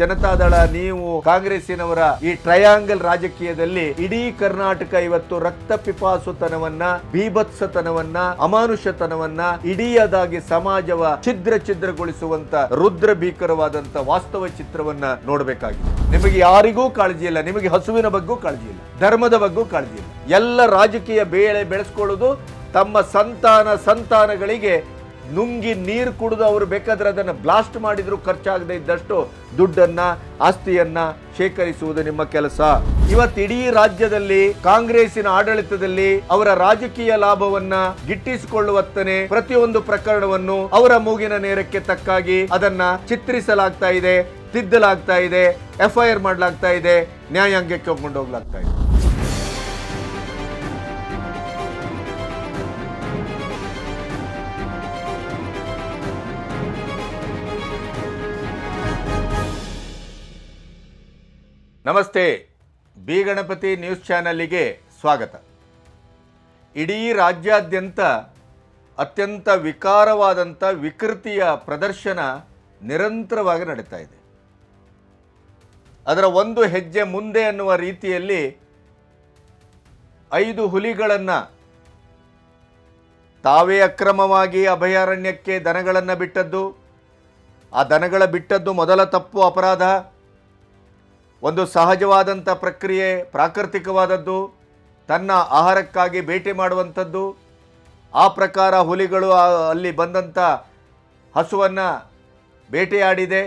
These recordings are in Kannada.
ಜನತಾದಳ ನೀವು ಕಾಂಗ್ರೆಸ್ಸಿನವರ ಈ ಟ್ರಯಾಂಗಲ್ ರಾಜಕೀಯದಲ್ಲಿ ಇಡೀ ಕರ್ನಾಟಕ ಇವತ್ತು ರಕ್ತ ಪಿಪಾಸುತನವನ್ನ ಬೀಭತ್ಸತನವನ್ನ ಅಮಾನುಷತನವನ್ನ ಇಡೀಯದಾಗಿ ಸಮಾಜವ ಛಿದ್ರ ಛಿದ್ರಗೊಳಿಸುವಂತ ರುದ್ರ ಭೀಕರವಾದಂತ ವಾಸ್ತವ ಚಿತ್ರವನ್ನ ನೋಡಬೇಕಾಗಿದೆ. ನಿಮಗೆ ಯಾರಿಗೂ ಕಾಳಜಿ ಇಲ್ಲ, ನಿಮಗೆ ಹಸುವಿನ ಬಗ್ಗೂ ಕಾಳಜಿ ಇಲ್ಲ, ಧರ್ಮದ ಬಗ್ಗೂ ಕಾಳಜಿ ಇಲ್ಲ. ಎಲ್ಲ ರಾಜಕೀಯ ಬೇಳೆ ಬೆಳೆಸ್ಕೊಳ್ಳೋದು ತಮ್ಮ ಸಂತಾನ ಸಂತಾನಗಳಿಗೆ ನುಂಗಿ ನೀರು ಕುಡಿದು ಅವರು ಬೇಕಾದ್ರೆ ಅದನ್ನು ಬ್ಲಾಸ್ಟ್ ಮಾಡಿದರೂ ಖರ್ಚಾಗದೆ ಇದ್ದಷ್ಟು ದುಡ್ಡನ್ನ, ಆಸ್ತಿಯನ್ನ ಶೇಖರಿಸುವುದು ನಿಮ್ಮ ಕೆಲಸ. ಇವತ್ತು ಇಡೀ ರಾಜ್ಯದಲ್ಲಿ ಕಾಂಗ್ರೆಸ್ಸಿನ ಆಡಳಿತದಲ್ಲಿ ಅವರ ರಾಜಕೀಯ ಲಾಭವನ್ನ ಗಿಟ್ಟಿಸಿಕೊಳ್ಳುವತ್ತನೆ ಪ್ರತಿಯೊಂದು ಪ್ರಕರಣವನ್ನು ಅವರ ಮೂಗಿನ ನೇರಕ್ಕೆ ತಕ್ಕಾಗಿ ಅದನ್ನ ಚಿತ್ರಿಸಲಾಗ್ತಾ ಇದೆ, ತಿದ್ದಲಾಗ್ತಾ ಇದೆ ಎಫ್ಐಆರ್ ಮಾಡಲಾಗ್ತಾ ಇದೆ, ನ್ಯಾಯಾಂಗಕ್ಕೆ ಕೊಂಡೋಗ್ಲಾಗ್ತಾ ಇದೆ. ನಮಸ್ತೆ. ಬಿ ಗಣಪತಿ ನ್ಯೂಸ್ ಚಾನಲಿಗೆ ಸ್ವಾಗತ. ಇಡೀ ರಾಜ್ಯಾದ್ಯಂತ ಅತ್ಯಂತ ವಿಕಾರವಾದಂಥ ವಿಕೃತಿಯ ಪ್ರದರ್ಶನ ನಿರಂತರವಾಗಿ ನಡೀತಾ ಇದೆ. ಅದರ ಒಂದು ಹೆಜ್ಜೆ ಮುಂದೆ ಅನ್ನುವ ರೀತಿಯಲ್ಲಿ ಐದು ಹುಲಿಗಳನ್ನು ತಾವೇ ಅಕ್ರಮವಾಗಿ ಅಭಯಾರಣ್ಯಕ್ಕೆ ದನಗಳನ್ನು ಬಿಟ್ಟದ್ದು. ಆ ದನಗಳ ಬಿಟ್ಟದ್ದು ಮೊದಲ ತಪ್ಪು ಅಪರಾಧ. ಒಂದು ಸಹಜವಾದಂಥ ಪ್ರಕ್ರಿಯೆ, ಪ್ರಾಕೃತಿಕವಾದದ್ದು, ತನ್ನ ಆಹಾರಕ್ಕಾಗಿ ಬೇಟೆ ಮಾಡುವಂಥದ್ದು, ಆ ಪ್ರಕಾರ ಹುಲಿಗಳು ಅಲ್ಲಿ ಬಂದಂಥ ಹಸುವನ್ನು ಬೇಟೆಯಾಡಿದೆ.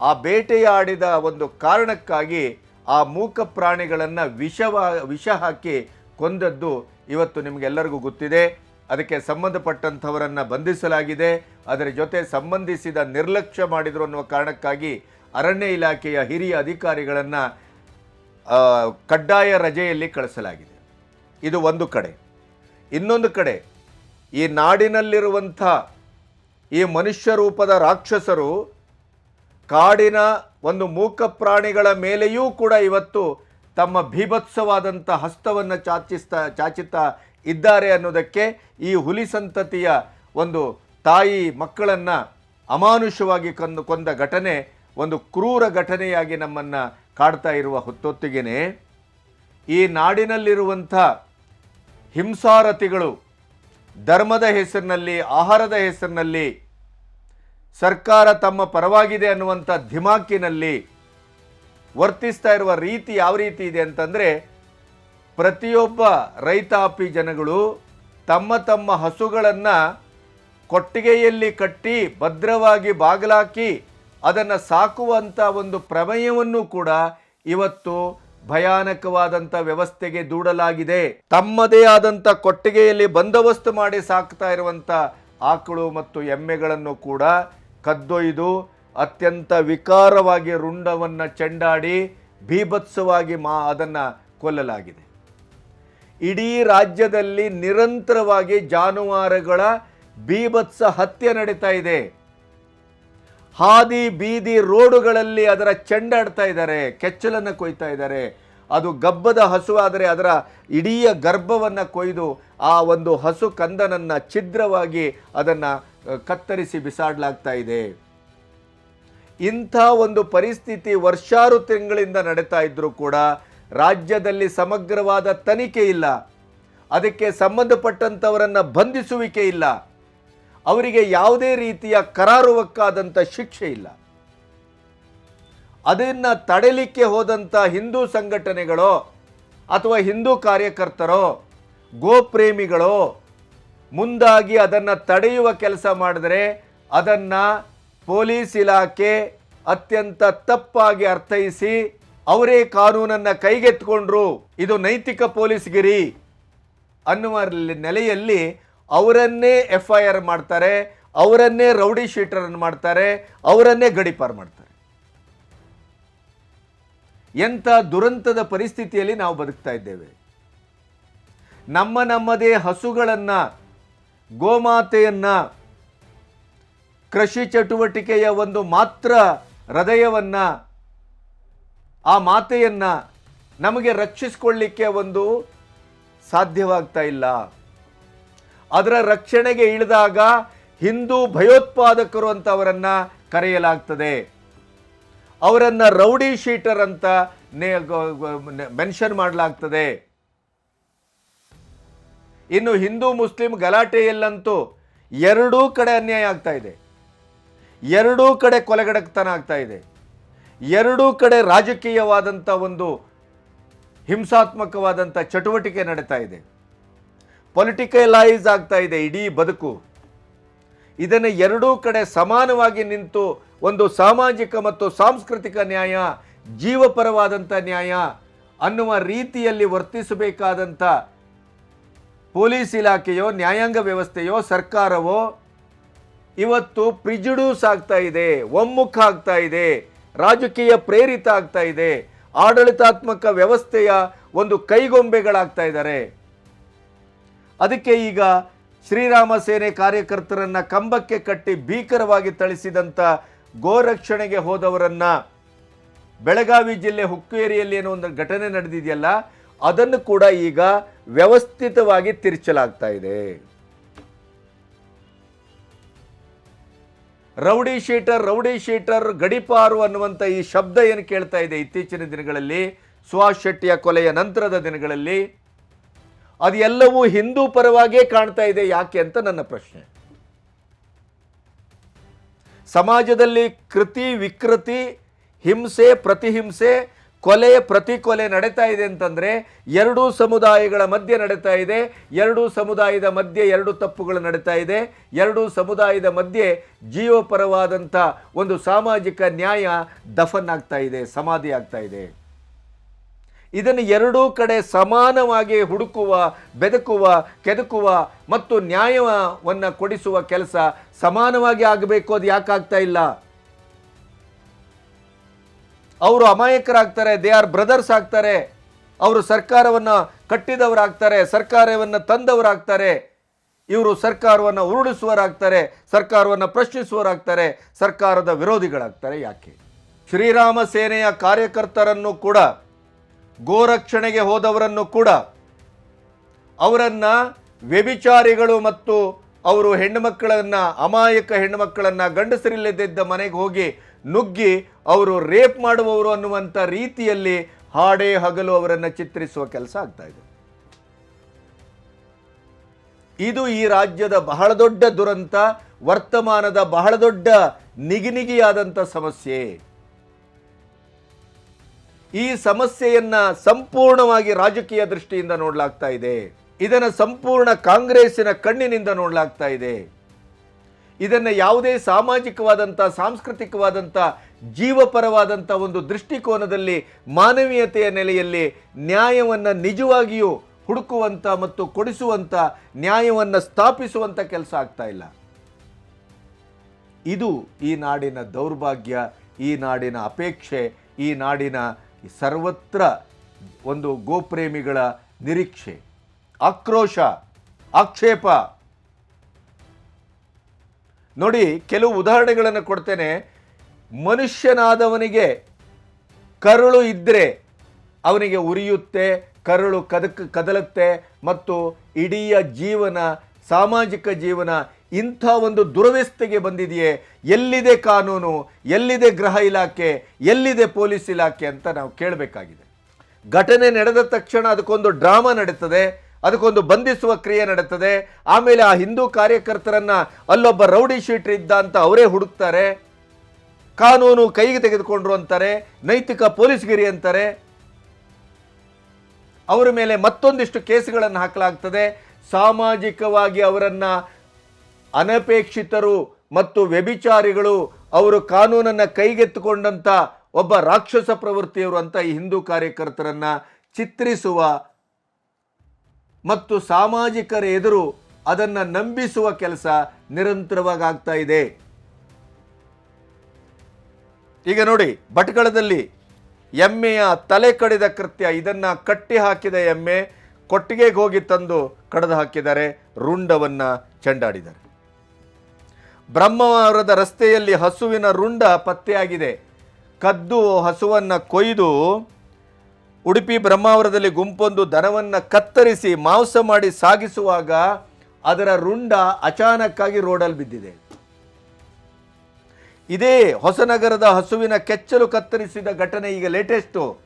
ಆ ಬೇಟೆಯಾಡಿದ ಒಂದು ಕಾರಣಕ್ಕಾಗಿ ಆ ಮೂಕ ಪ್ರಾಣಿಗಳನ್ನು ವಿಷವ, ವಿಷ ಹಾಕಿ ಕೊಂದದ್ದು ಇವತ್ತು ನಿಮಗೆಲ್ಲರಿಗೂ ಗೊತ್ತಿದೆ. ಅದಕ್ಕೆ ಸಂಬಂಧಪಟ್ಟಂಥವರನ್ನು ಬಂಧಿಸಲಾಗಿದೆ. ಅದರ ಜೊತೆ ಸಂಬಂಧಿಸಿದ ನಿರ್ಲಕ್ಷ್ಯ ಮಾಡಿದರು ಅನ್ನುವ ಕಾರಣಕ್ಕಾಗಿ ಅರಣ್ಯ ಇಲಾಖೆಯ ಹಿರಿಯ ಅಧಿಕಾರಿಗಳನ್ನು ಕಡ್ಡಾಯ ರಜೆಯಲ್ಲಿ ಕಳಿಸಲಾಗಿದೆ. ಇದು ಒಂದು ಕಡೆ. ಇನ್ನೊಂದು ಕಡೆ, ಈ ನಾಡಿನಲ್ಲಿರುವಂಥ ಈ ಮನುಷ್ಯ ರೂಪದ ರಾಕ್ಷಸರು ಕಾಡಿನ ಒಂದು ಮೂಕ ಪ್ರಾಣಿಗಳ ಮೇಲೆಯೂ ಕೂಡ ಇವತ್ತು ತಮ್ಮ ಭೀಭತ್ಸವಾದಂಥ ಹಸ್ತವನ್ನು ಚಾಚಿಸ್ತಾ ಚಾಚುತ್ತಾ ಇದ್ದಾರೆ ಅನ್ನೋದಕ್ಕೆ ಈ ಹುಲಿ ಸಂತತಿಯ ಒಂದು ತಾಯಿ ಮಕ್ಕಳನ್ನು ಅಮಾನುಷವಾಗಿ ಕಂದು, ಕೊಂದ ಘಟನೆ ಒಂದು ಕ್ರೂರ ಘಟನೆಯಾಗಿ ನಮ್ಮನ್ನು ಕಾಡ್ತಾ ಇರುವ ಹೊತ್ತೊತ್ತಿಗೆನೆ, ಈ ನಾಡಿನಲ್ಲಿರುವಂಥ ಹಿಂಸಾರತಿಗಳು, ಧರ್ಮದ ಹೆಸರಿನಲ್ಲಿ, ಆಹಾರದ ಹೆಸರಿನಲ್ಲಿ, ಸರ್ಕಾರ ತಮ್ಮ ಪರವಾಗಿದೆ ಅನ್ನುವಂಥ ಧಿಮಾಕಿನಲ್ಲಿ ವರ್ತಿಸ್ತಾ ಇರುವ ರೀತಿ ಯಾವ ರೀತಿ ಇದೆ ಅಂತಂದರೆ, ಪ್ರತಿಯೊಬ್ಬ ರೈತಾಪಿ ಜನಗಳು ತಮ್ಮ ತಮ್ಮ ಹಸುಗಳನ್ನು ಕೊಟ್ಟಿಗೆಯಲ್ಲಿ ಕಟ್ಟಿ ಭದ್ರವಾಗಿ ಬಾಗಿಲಾಕಿ ಅದನ್ನು ಸಾಕುವಂಥ ಒಂದು ಪ್ರಮೇಯವನ್ನು ಕೂಡ ಇವತ್ತು ಭಯಾನಕವಾದಂಥ ವ್ಯವಸ್ಥೆಗೆ ದೂಡಲಾಗಿದೆ. ತಮ್ಮದೇ ಆದಂಥ ಕೊಟ್ಟಿಗೆಯಲ್ಲಿ ಬಂದೋಬಸ್ತು ಮಾಡಿ ಸಾಕ್ತಾ ಇರುವಂಥ ಆಕಳು ಮತ್ತು ಎಮ್ಮೆಗಳನ್ನು ಕೂಡ ಕದ್ದೊಯ್ದು ಅತ್ಯಂತ ವಿಕಾರವಾಗಿ ರುಂಡವನ್ನು ಚೆಂಡಾಡಿ ಭೀಭತ್ಸವಾಗಿ ಮಾ ಅದನ್ನು ಕೊಲ್ಲಲಾಗಿದೆ. ಇಡೀ ರಾಜ್ಯದಲ್ಲಿ ನಿರಂತರವಾಗಿ ಜಾನುವಾರುಗಳ ಬೀಭತ್ಸ ಹತ್ಯೆ ನಡೀತಾ ಇದೆ. ಹಾದಿ ಬೀದಿ ರೋಡುಗಳಲ್ಲಿ ಅದರ ಚೆಂಡಾಡ್ತಾ ಇದ್ದಾರೆ, ಕೆಚ್ಚಲನ್ನು ಕೊಯ್ತಾ ಇದ್ದಾರೆ. ಅದು ಗಬ್ಬದ ಹಸು ಆದರೆ ಅದರ ಇಡೀ ಗರ್ಭವನ್ನು ಕೊಯ್ದು ಆ ಒಂದು ಹಸು ಕಂದನನ್ನು ಛಿದ್ರವಾಗಿ ಅದನ್ನು ಕತ್ತರಿಸಿ ಬಿಸಾಡಲಾಗ್ತಾ ಇದೆ. ಇಂಥ ಒಂದು ಪರಿಸ್ಥಿತಿ ವರ್ಷಾರು ತಿಂಗಳಿಂದ ನಡೀತಾ ಇದ್ದರೂ ಕೂಡ ರಾಜ್ಯದಲ್ಲಿ ಸಮಗ್ರವಾದ ತನಿಖೆ ಇಲ್ಲ. ಅದಕ್ಕೆ ಸಂಬಂಧಪಟ್ಟಂಥವರನ್ನು ಬಂಧಿಸುವಿಕೆ ಇಲ್ಲ. ಅವರಿಗೆ ಯಾವುದೇ ರೀತಿಯ ಕರಾರುವಕ್ಕಾದಂಥ ಶಿಕ್ಷೆ ಇಲ್ಲ. ಅದನ್ನು ತಡೆಯಲಿಕ್ಕೆ ಹೋದಂಥ ಹಿಂದೂ ಸಂಘಟನೆಗಳೋ ಅಥವಾ ಹಿಂದೂ ಕಾರ್ಯಕರ್ತರೋ, ಗೋಪ್ರೇಮಿಗಳೋ, ಮುಂದಾಗಿ ಅದನ್ನು ತಡೆಯುವ ಕೆಲಸ ಮಾಡಿದರೆ ಅದನ್ನು ಪೊಲೀಸ್ ಇಲಾಖೆ ಅತ್ಯಂತ ತಪ್ಪಾಗಿ ಅರ್ಥೈಸಿ ಅವರೇ ಕಾನೂನನ್ನು ಕೈಗೆತ್ಕೊಂಡ್ರು ಇದು ನೈತಿಕ ಪೊಲೀಸ್ಗಿರಿ ಅನ್ನುವ ನೆಲೆಯಲ್ಲಿ ಅವರನ್ನೇ ಎಫ್ ಐ ಆರ್ ಮಾಡ್ತಾರೆ, ಅವರನ್ನೇ ರೌಡಿ ಶೀಟರನ್ನು ಮಾಡ್ತಾರೆ, ಅವರನ್ನೇ ಗಡಿಪಾರು ಮಾಡ್ತಾರೆ. ಎಂಥ ದುರಂತದ ಪರಿಸ್ಥಿತಿಯಲ್ಲಿ ನಾವು ಬದುಕ್ತಾ ಇದ್ದೇವೆ. ನಮ್ಮ ನಮ್ಮದೇ ಹಸುಗಳನ್ನು, ಗೋಮಾತೆಯನ್ನು ಕೃಷಿ ಚಟುವಟಿಕೆಯ ಒಂದು ಮಾತ್ರ ಹೃದಯವನ್ನು, ಆ ಮಾತೆಯನ್ನು ನಮಗೆ ರಕ್ಷಿಸಿಕೊಳ್ಳಿಕ್ಕೆ ಒಂದು ಸಾಧ್ಯವಾಗ್ತಾ ಇಲ್ಲ. ಅದರ ರಕ್ಷಣೆಗೆ ಇಳಿದಾಗ ಹಿಂದೂ ಭಯೋತ್ಪಾದಕರು ಅಂತ ಅವರನ್ನು ಕರೆಯಲಾಗ್ತದೆ. ಅವರನ್ನ ರೌಡಿ ಶೀಟರ್ ಅಂತ ಮೆನ್ಷನ್ ಮಾಡಲಾಗ್ತದೆ. ಇನ್ನು ಹಿಂದೂ ಮುಸ್ಲಿಂ ಗಲಾಟೆಯಲ್ಲಂತೂ ಎರಡೂ ಕಡೆ ಅನ್ಯಾಯ ಆಗ್ತಾ ಇದೆ. ಎರಡೂ ಕಡೆ ಕೊಲೆಗಡಕ್ತನ ಆಗ್ತಾ ಇದೆ. ಎರಡೂ ಕಡೆ ರಾಜಕೀಯವಾದಂಥ ಒಂದು ಹಿಂಸಾತ್ಮಕವಾದಂಥ ಚಟುವಟಿಕೆ ನಡೀತಾ ಇದೆ. ಪೊಲಿಟಿಕಲೈಸ್ ಆಗ್ತಾ ಇದೆ ಇಡೀ ಬದುಕು. ಇದನ್ನು ಎರಡೂ ಕಡೆ ಸಮಾನವಾಗಿ ನಿಂತು ಒಂದು ಸಾಮಾಜಿಕ ಮತ್ತು ಸಾಂಸ್ಕೃತಿಕ ನ್ಯಾಯ, ಜೀವಪರವಾದಂಥ ನ್ಯಾಯ ಅನ್ನುವ ರೀತಿಯಲ್ಲಿ ವರ್ತಿಸಬೇಕಾದಂಥ ಪೊಲೀಸ್ ಇಲಾಖೆಯೋ, ನ್ಯಾಯಾಂಗ ವ್ಯವಸ್ಥೆಯೋ, ಸರ್ಕಾರವೋ ಇವತ್ತು ಪ್ರಿಜುಡ್ಯೂಸ್ ಆಗ್ತಾ ಇದೆ, ಒಮ್ಮುಖ ಆಗ್ತಾ ಇದೆ, ರಾಜಕೀಯ ಪ್ರೇರಿತ ಆಗ್ತಾ ಇದೆ, ಆಡಳಿತಾತ್ಮಕ ವ್ಯವಸ್ಥೆಯ ಒಂದು ಕೈಗೊಂಬೆಗಳಾಗ್ತಾ ಇದ್ದಾರೆ. ಅದಕ್ಕೆ ಈಗ ಶ್ರೀರಾಮ ಸೇನೆ ಕಾರ್ಯಕರ್ತರನ್ನು ಕಂಬಕ್ಕೆ ಕಟ್ಟಿ ಭೀಕರವಾಗಿ ಥಳಿಸಿದಂಥ ಗೋರಕ್ಷಣೆಗೆ ಹೋದವರನ್ನ ಬೆಳಗಾವಿ ಜಿಲ್ಲೆ ಹುಕ್ಕೇರಿಯಲ್ಲಿ ಏನೋ ಒಂದು ಘಟನೆ ನಡೆದಿದೆಯಲ್ಲ, ಅದನ್ನು ಕೂಡ ಈಗ ವ್ಯವಸ್ಥಿತವಾಗಿ ತಿರುಚಲಾಗ್ತಾ ಇದೆ. ರೌಡಿ ಶೀಟರ್ ರೌಡಿ ಶೀಟರ್, ಗಡಿಪಾರು ಅನ್ನುವಂಥ ಈ ಶಬ್ದ ಏನು ಕೇಳ್ತಾ ಇದೆ ಇತ್ತೀಚಿನ ದಿನಗಳಲ್ಲಿ, ಸುಹಾಸ್ ಶೆಟ್ಟಿಯ ಕೊಲೆಯ ನಂತರದ ದಿನಗಳಲ್ಲಿ ಅದೆಲ್ಲವೂ ಹಿಂದೂ ಪರವಾಗಿಯೇ ಕಾಣ್ತಾ ಇದೆ ಯಾಕೆ ಅಂತ ನನ್ನ ಪ್ರಶ್ನೆ. ಸಮಾಜದಲ್ಲಿ ಕೃತಿ, ವಿಕೃತಿ, ಹಿಂಸೆ, ಪ್ರತಿಹಿಂಸೆ, ಕೊಲೆ ಪ್ರತಿ ಕೊಲೆ ನಡೀತಾ ಇದೆ ಅಂತಂದರೆ ಎರಡೂ ಸಮುದಾಯಗಳ ಮಧ್ಯೆ ನಡೀತಾ ಇದೆ, ಎರಡೂ ಸಮುದಾಯದ ಮಧ್ಯೆ ಎರಡು ತಪ್ಪುಗಳು ನಡೀತಾ ಇದೆ, ಎರಡೂ ಸಮುದಾಯದ ಮಧ್ಯೆ ಜೀವಪರವಾದಂಥ ಒಂದು ಸಾಮಾಜಿಕ ನ್ಯಾಯ ದಫನ್ ಆಗ್ತಾ ಇದೆ, ಸಮಾಧಿ ಆಗ್ತಾ ಇದೆ. ಇದನ್ನು ಎರಡೂ ಕಡೆ ಸಮಾನವಾಗಿ ಹುಡುಕುವ, ಬೆದಕುವ, ಕೆದಕುವ ಮತ್ತು ನ್ಯಾಯವನ್ನು ಕೊಡಿಸುವ ಕೆಲಸ ಸಮಾನವಾಗಿ ಆಗಬೇಕು, ಅದು ಯಾಕಾಗ್ತಾ ಇಲ್ಲ? ಅವರು ಅಮಾಯಕರಾಗ್ತಾರೆ ದೇ ಆರ್ ಬ್ರದರ್ಸ್ ಆಗ್ತಾರೆ. ಅವರು ಸರ್ಕಾರವನ್ನು ಕಟ್ಟಿದವರಾಗ್ತಾರೆ, ಸರ್ಕಾರವನ್ನು ತಂದವರಾಗ್ತಾರೆ. ಇವರು ಸರ್ಕಾರವನ್ನು ಉರುಳಿಸುವರಾಗ್ತಾರೆ, ಸರ್ಕಾರವನ್ನು ಪ್ರಶ್ನಿಸುವರಾಗ್ತಾರೆ, ಸರ್ಕಾರದ ವಿರೋಧಿಗಳಾಗ್ತಾರೆ ಯಾಕೆ? ಶ್ರೀರಾಮ ಸೇನೆಯ ಕಾರ್ಯಕರ್ತರನ್ನು ಕೂಡ ಗೋರಕ್ಷಣೆಗೆ ಹೋದವರನ್ನು ಕೂಡ ಅವರನ್ನ ವ್ಯಭಿಚಾರಿಗಳು ಮತ್ತು ಅವರು ಹೆಣ್ಣುಮಕ್ಕಳನ್ನ, ಅಮಾಯಕ ಹೆಣ್ಣುಮಕ್ಕಳನ್ನ ಗಂಡಸರಿಲ್ಲದಿದ್ದ ಮನೆಗೆ ಹೋಗಿ ನುಗ್ಗಿ ಅವರು ರೇಪ್ ಮಾಡುವವರು ಅನ್ನುವಂಥ ರೀತಿಯಲ್ಲಿ ಹಾಡೇ ಹಗಲು ಅವರನ್ನು ಚಿತ್ರಿಸುವ ಕೆಲಸ ಆಗ್ತಾ ಇದೆ. ಇದು ಈ ರಾಜ್ಯದ ಬಹಳ ದೊಡ್ಡ ದುರಂತ, ವರ್ತಮಾನದ ಬಹಳ ದೊಡ್ಡ ನಿಗಿನಿಗಿಯಾದಂಥ ಸಮಸ್ಯೆ. ಈ ಸಮಸ್ಯೆಯನ್ನ ಸಂಪೂರ್ಣವಾಗಿ ರಾಜಕೀಯ ದೃಷ್ಟಿಯಿಂದ ನೋಡಲಾಗ್ತಾ ಇದೆ. ಇದನ್ನು ಸಂಪೂರ್ಣ ಕಾಂಗ್ರೆಸ್ಸಿನ ಕಣ್ಣಿನಿಂದ ನೋಡಲಾಗ್ತಾ ಇದೆ. ಇದನ್ನು ಯಾವುದೇ ಸಾಮಾಜಿಕವಾದಂಥ ಸಾಂಸ್ಕೃತಿಕವಾದಂಥ ಜೀವಪರವಾದಂಥ ಒಂದು ದೃಷ್ಟಿಕೋನದಲ್ಲಿ, ಮಾನವೀಯತೆಯ ನೆಲೆಯಲ್ಲಿ ನ್ಯಾಯವನ್ನು ನಿಜವಾಗಿಯೂ ಹುಡುಕುವಂಥ ಮತ್ತು ಕೊಡಿಸುವಂಥ ನ್ಯಾಯವನ್ನು ಸ್ಥಾಪಿಸುವಂಥ ಕೆಲಸ ಆಗ್ತಾ ಇಲ್ಲ. ಇದು ಈ ನಾಡಿನ ದೌರ್ಭಾಗ್ಯ, ಈ ನಾಡಿನ ಅಪೇಕ್ಷೆ, ಈ ನಾಡಿನ ಸರ್ವತ್ರ ಒಂದು ಗೋಪ್ರೇಮಿಗಳ ನಿರೀಕ್ಷೆ, ಆಕ್ರೋಶ, ಆಕ್ಷೇಪ. ನೋಡಿ, ಕೆಲವು ಉದಾಹರಣೆಗಳನ್ನು ಕೊಡ್ತೇನೆ. ಮನುಷ್ಯನಾದವನಿಗೆ ಕರುಳು ಇದ್ದರೆ ಅವನಿಗೆ ಉರಿಯುತ್ತೆ, ಕರುಳು ಕದಕ್, ಕದಲುತ್ತೆ ಮತ್ತು ಇಡೀ ಜೀವನ, ಸಾಮಾಜಿಕ ಜೀವನ ಇಂಥ ಒಂದು ದುರವಸ್ಥೆಗೆ ಬಂದಿದೆಯೇ? ಎಲ್ಲಿದೆ ಕಾನೂನು? ಎಲ್ಲಿದೆ ಗೃಹ ಇಲಾಖೆ? ಎಲ್ಲಿದೆ ಪೊಲೀಸ್ ಇಲಾಖೆ ಅಂತ ನಾವು ಕೇಳಬೇಕಾಗಿದೆ. ಘಟನೆ ನಡೆದ ತಕ್ಷಣ ಅದಕ್ಕೊಂದು ಡ್ರಾಮಾ ನಡೀತದೆ, ಅದಕ್ಕೊಂದು ಬಂಧಿಸುವ ಕ್ರಿಯೆ ನಡೀತದೆ. ಆಮೇಲೆ ಆ ಹಿಂದೂ ಕಾರ್ಯಕರ್ತರನ್ನ ಅಲ್ಲೊಬ್ಬ ರೌಡಿ ಶೀಟರ್ ಇದ್ದ ಅಂತ ಅವರೇ ಹುಡುಕ್ತಾರೆ. ಕಾನೂನು ಕೈಗೆ ತೆಗೆದುಕೊಂಡ್ರು ಅಂತಾರೆ, ನೈತಿಕ ಪೊಲೀಸ್ಗಿರಿ ಅಂತಾರೆ. ಅವರ ಮೇಲೆ ಮತ್ತೊಂದಿಷ್ಟು ಕೇಸುಗಳನ್ನು ಹಾಕಲಾಗ್ತದೆ. ಸಾಮಾಜಿಕವಾಗಿ ಅವರನ್ನ ಅನಪೇಕ್ಷಿತರು ಮತ್ತು ವ್ಯಭಿಚಾರಿಗಳು ಅವರು ಕಾನೂನನ್ನು ಕೈಗೆತ್ತಿಕೊಂಡಂಥ ಒಬ್ಬ ರಾಕ್ಷಸ ಪ್ರವೃತ್ತಿಯವರು ಅಂತ ಈ ಹಿಂದೂ ಕಾರ್ಯಕರ್ತರನ್ನು ಚಿತ್ರಿಸುವ ಮತ್ತು ಸಾಮಾಜಿಕರ ಎದುರು ಅದನ್ನು ನಂಬಿಸುವ ಕೆಲಸ ನಿರಂತರವಾಗಿ ಆಗ್ತಾ ಇದೆ. ಈಗ ನೋಡಿ, ಭಟ್ಕಳದಲ್ಲಿ ಎಮ್ಮೆಯ ತಲೆ ಕಡಿದ ಕೃತ್ಯ, ಇದನ್ನು ಕಟ್ಟಿ ಹಾಕಿದ ಎಮ್ಮೆ ಕೊಟ್ಟಿಗೆಗೆ ಹೋಗಿ ತಂದು ಕಡಿದು ಹಾಕಿದ್ದಾರೆ, ರುಂಡವನ್ನು ಚೆಂಡಾಡಿದ್ದಾರೆ. ಬ್ರಹ್ಮಾವರದ ರಸ್ತೆಯಲ್ಲಿ ಹಸುವಿನ ರುಂಡ ಪತ್ತೆಯಾಗಿದೆ. ಕದ್ದು ಹಸುವನ್ನು ಕೊಯ್ದು ಉಡುಪಿ ಬ್ರಹ್ಮಾವರದಲ್ಲಿ ಗುಂಪೊಂದು ದನವನ್ನು ಕತ್ತರಿಸಿ ಮಾಂಸ ಮಾಡಿ ಸಾಗಿಸುವಾಗ ಅದರ ರುಂಡ ಅಚಾನಕ್ಕಾಗಿ ರೋಡಲ್ಲಿ ಬಿದ್ದಿದೆ. ಇದೇ ಹೊಸನಗರದ ಹಸುವಿನ ಕೆಚ್ಚಲು ಕತ್ತರಿಸಿದ ಘಟನೆ ಈಗ ಲೇಟೆಸ್ಟು.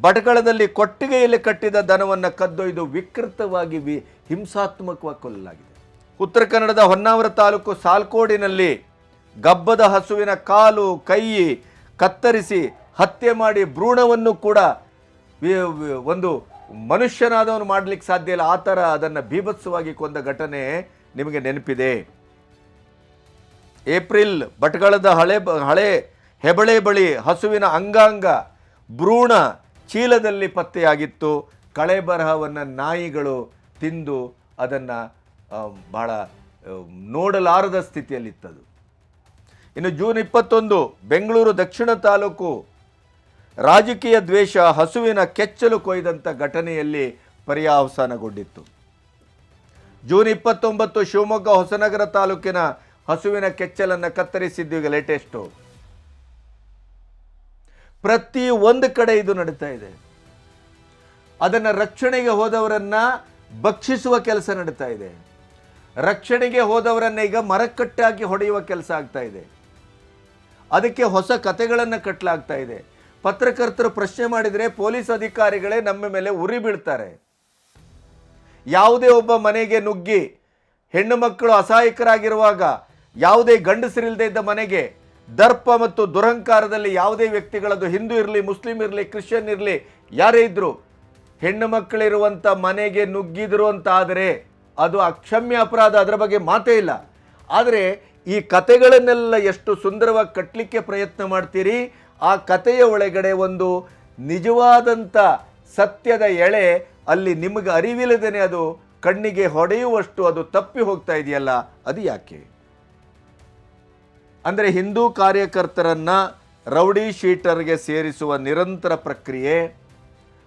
ಬಟಕಳದಲ್ಲಿ ಕೊಟ್ಟಿಗೆಯಲ್ಲಿ ಕಟ್ಟಿದ ದನವನ್ನು ಕದ್ದೊಯ್ದು ವಿಕೃತವಾಗಿ ವಿ, ಹಿಂಸಾತ್ಮಕವಾಗಿ ಕೊಲ್ಲಲಾಗಿದೆ. ಉತ್ತರ ಕನ್ನಡದ ಹೊನ್ನಾವರ ತಾಲೂಕು ಸಾಲ್ಕೋಡಿನಲ್ಲಿ ಗಬ್ಬದ ಹಸುವಿನ ಕಾಲು, ಕೈ ಕತ್ತರಿಸಿ ಹತ್ಯೆ ಮಾಡಿ ಭ್ರೂಣವನ್ನು ಕೂಡ ಒಂದು ಮನುಷ್ಯನಾದವನು ಮಾಡಲಿಕ್ಕೆ ಸಾಧ್ಯ ಇಲ್ಲ. ಆ ಥರ ಅದನ್ನು ಬೀಭತ್ಸವಾಗಿ ಕೊಂದ ಘಟನೆ ನಿಮಗೆ ನೆನಪಿದೆ. ಏಪ್ರಿಲ್ ಭಟ್ಗಳದ ಹಳೆ ಹಳೆ ಹೆಬಳೆ ಬಳಿ ಹಸುವಿನ ಅಂಗಾಂಗ ಭ್ರೂಣ ಚೀಲದಲ್ಲಿ ಪತ್ತೆಯಾಗಿತ್ತು. ಕಳೆ ಬರಹವನ್ನು ನಾಯಿಗಳು ತಿಂದು ಅದನ್ನು ಬಹಳ ನೋಡಲಾರದ ಸ್ಥಿತಿಯಲ್ಲಿತ್ತದು. ಇನ್ನು ಜೂನ್ ಇಪ್ಪತ್ತೊಂದು ಬೆಂಗಳೂರು ದಕ್ಷಿಣ ತಾಲೂಕು ರಾಜಕೀಯ ದ್ವೇಷ, ಹಸುವಿನ ಕೆಚ್ಚಲು ಕೊಯ್ದಂಥ ಘಟನೆಯಲ್ಲಿ ಪರ್ಯಾವಸಾನಗೊಂಡಿತ್ತು. ಜೂನ್ ಇಪ್ಪತ್ತೊಂಬತ್ತು ಶಿವಮೊಗ್ಗ ಹೊಸನಗರ ತಾಲೂಕಿನ ಹಸುವಿನ ಕೆಚ್ಚಲನ್ನು ಕತ್ತರಿಸಿದ್ದು ಈಗ ಲೇಟೆಸ್ಟು ಪ್ರತಿ ಒಂದು ಕಡೆ ಇದು ನಡೀತಾ ಇದೆ. ಅದನ್ನು ರಕ್ಷಣೆಗೆ ಹೋದವರನ್ನು ಭಕ್ಷಿಸುವ ಕೆಲಸ ನಡೀತಾ ಇದೆ. ರಕ್ಷಣೆಗೆ ಹೋದವರನ್ನ ಈಗ ಮರಕಟ್ಟಾಗಿ ಹೊಡೆಯುವ ಕೆಲಸ ಆಗ್ತಾ ಇದೆ. ಅದಕ್ಕೆ ಹೊಸ ಕಥೆಗಳನ್ನು ಕಟ್ಟಲಾಗ್ತಾ ಇದೆ. ಪತ್ರಕರ್ತರು ಪ್ರಶ್ನೆ ಮಾಡಿದರೆ ಪೊಲೀಸ್ ಅಧಿಕಾರಿಗಳೇ ನಮ್ಮ ಮೇಲೆ ಉರಿ ಬೀಳ್ತಾರೆ. ಯಾವುದೇ ಒಬ್ಬ ಮನೆಗೆ ನುಗ್ಗಿ ಹೆಣ್ಣು ಮಕ್ಕಳು ಅಸಹಾಯಕರಾಗಿರುವಾಗ, ಯಾವುದೇ ಗಂಡಸರಿಲ್ಲದೆ ಇದ್ದ ಮನೆಗೆ ದರ್ಪ ಮತ್ತು ದುರಹಂಕಾರದಲ್ಲಿ ಯಾವುದೇ ವ್ಯಕ್ತಿಗಳದು ಹಿಂದೂ ಇರಲಿ, ಮುಸ್ಲಿಂ ಇರಲಿ, ಕ್ರಿಶ್ಚಿಯನ್ ಇರಲಿ, ಯಾರೇ ಇದ್ದರೂ ಹೆಣ್ಣು ಮಕ್ಕಳಿರುವಂಥ ಮನೆಗೆ ನುಗ್ಗಿದ್ರು ಅಂತ ಆದರೆ ಅದು ಅಕ್ಷಮ್ಯ ಅಪರಾಧ, ಅದರ ಬಗ್ಗೆ ಮಾತೇ ಇಲ್ಲ. ಆದರೆ ಈ ಕತೆಗಳನ್ನೆಲ್ಲ ಎಷ್ಟು ಸುಂದರವಾಗಿ ಕಟ್ಟಲಿಕ್ಕೆ ಪ್ರಯತ್ನ ಮಾಡ್ತೀರಿ, ಆ ಕತೆಯ ಒಳಗಡೆ ಒಂದು ನಿಜವಾದಂಥ ಸತ್ಯದ ಎಳೆ ಅಲ್ಲಿ ನಿಮಗೆ ಅರಿವಿಲ್ಲದೇ ಅದು ಕಣ್ಣಿಗೆ ಹೊಡೆಯುವಷ್ಟು ಅದು ತಪ್ಪಿ ಹೋಗ್ತಾ ಇದೆಯಲ್ಲ, ಅದು ಯಾಕೆ? ಅಂದರೆ ಹಿಂದೂ ಕಾರ್ಯಕರ್ತರನ್ನು ರೌಡಿ ಶೀಟರ್ಗೆ ಸೇರಿಸುವ ನಿರಂತರ ಪ್ರಕ್ರಿಯೆ,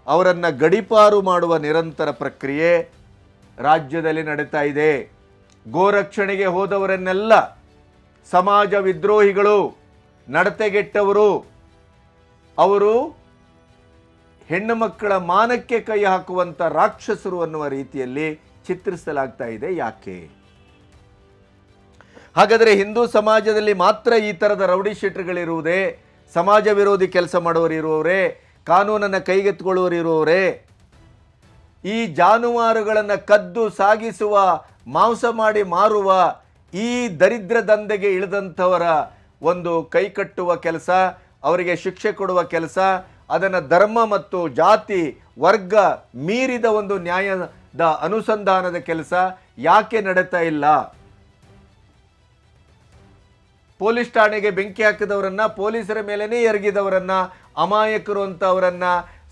ಅವರನ್ನು ಗಡಿಪಾರು ಮಾಡುವ ನಿರಂತರ ಪ್ರಕ್ರಿಯೆ ರಾಜ್ಯದಲ್ಲಿ ನಡೀತಾ ಇದೆ. ಗೋರಕ್ಷಣೆಗೆ ಹೋದವರನ್ನೆಲ್ಲ ಸಮಾಜ ವಿದ್ರೋಹಿಗಳು, ನಡತೆಗೆಟ್ಟವರು, ಅವರು ಹೆಣ್ಣು ಮಕ್ಕಳ ಮಾನಕ್ಕೆ ಕೈ ಹಾಕುವಂಥ ರಾಕ್ಷಸರು ಅನ್ನುವ ರೀತಿಯಲ್ಲಿ ಚಿತ್ರಿಸಲಾಗ್ತಾ ಇದೆ ಯಾಕೆ? ಹಾಗಾದರೆ ಹಿಂದೂ ಸಮಾಜದಲ್ಲಿ ಮಾತ್ರ ಈ ಥರದ ರೌಡಿ ಶೀಟರ್ಗಳಿರುವುದೇ ಸಮಾಜ ವಿರೋಧಿ ಕೆಲಸ ಮಾಡುವವರು ಇರುವವರೇ? ಕಾನೂನನ್ನು ಕೈಗೆತ್ತಿಕೊಳ್ಳುವವರು ಇರುವವರೇ? ಈ ಜಾನುವಾರುಗಳನ್ನು ಕದ್ದು ಸಾಗಿಸುವ, ಮಾಂಸ ಮಾಡಿ ಮಾರುವ ಈ ದರಿದ್ರ ದಂಧೆಗೆ ಇಳಿದಂಥವರ ಒಂದು ಕೈ ಕಟ್ಟುವ ಕೆಲಸ, ಅವರಿಗೆ ಶಿಕ್ಷೆ ಕೊಡುವ ಕೆಲಸ, ಅದನ್ನು ಧರ್ಮ ಮತ್ತು ಜಾತಿ, ವರ್ಗ ಮೀರಿದ ಒಂದು ನ್ಯಾಯದ ಅನುಸಂಧಾನದ ಕೆಲಸ ಯಾಕೆ ನಡೀತಾ ಇಲ್ಲ? ಪೊಲೀಸ್ ಠಾಣೆಗೆ ಬೆಂಕಿ ಹಾಕಿದವರನ್ನ, ಪೊಲೀಸರ ಮೇಲೇ ಎರಗಿದವರನ್ನು, ಅಮಾಯಕರು ಅಂತವರನ್ನ